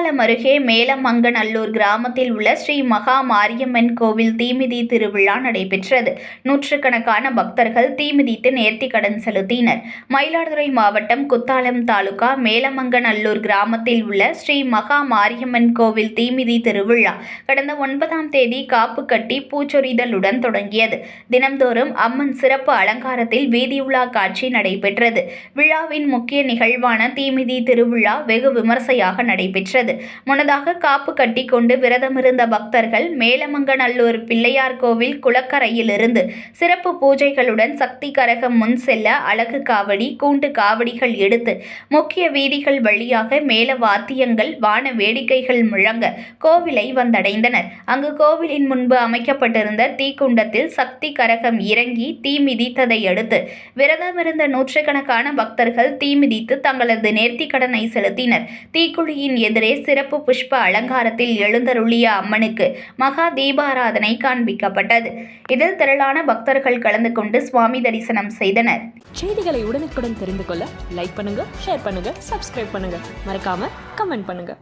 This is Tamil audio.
அருகே மேலமங்கநல்லூர் கிராமத்தில் உள்ள ஸ்ரீ மகா மாரியம்மன் கோவில் தீமிதி திருவிழா நடைபெற்றது. நூற்றுக்கணக்கான பக்தர்கள் தீமிதித்து நேர்த்தி கடன் செலுத்தினர். மயிலாடுதுறை மாவட்டம் குத்தாலம் தாலுகா மேலமங்கநல்லூர் கிராமத்தில் உள்ள ஸ்ரீ மகா மாரியம்மன் கோவில் தீமிதி திருவிழா கடந்த ஒன்பதாம் தேதி காப்பு கட்டி பூச்சொரிதலுடன் தொடங்கியது. தினம்தோறும் அம்மன் சிறப்பு அலங்காரத்தில் வீதியுலா காட்சி நடைபெற்றது. விழாவின் முக்கிய நிகழ்வான தீமிதி திருவிழா வெகு விமர்சையாக நடைபெற்றது. முன்னதாக காப்பு கட்டி கொண்டு விரதமிருந்த பக்தர்கள் மேலமங்கநல்லூர் பிள்ளையார் கோவில் குளக்கரையிலிருந்து சிறப்பு பூஜைகளுடன் சக்தி கரகம் முன் செல்ல அழகு காவடி கூண்டு காவடிகள் எடுத்து முக்கிய வீதிகள் வழியாக மேல வாத்தியங்கள் வான வேடிக்கைகள் முழங்க கோவிலை வந்தடைந்தனர். அங்கு கோவிலின் முன்பு அமைக்கப்பட்டிருந்த தீக்குண்டத்தில் சக்தி கரகம் இறங்கி தீ மிதித்ததை அடுத்து விரதமிருந்த நூற்றுக்கணக்கான பக்தர்கள் தீ மிதித்து தங்களது நேர்த்திக்கடனை செலுத்தினர். தீக்குழியின் எதிரே சிறப்பு புஷ்ப அலங்காரத்தில் எழுந்தருளிய அம்மனுக்கு மகா தீபாராதனை காண்பிக்கப்பட்டது. இதில் திரளான பக்தர்கள் கலந்து கொண்டு சுவாமி தரிசனம் செய்தனர். செய்திகளை உடனுக்குடன் தெரிந்து கொள்ள லைக் பண்ணுங்க ஷேர் பண்ணுங்க சப்ஸ்கிரைப் பண்ணுங்க. மறக்காம கமெண்ட் பண்ணுங்க.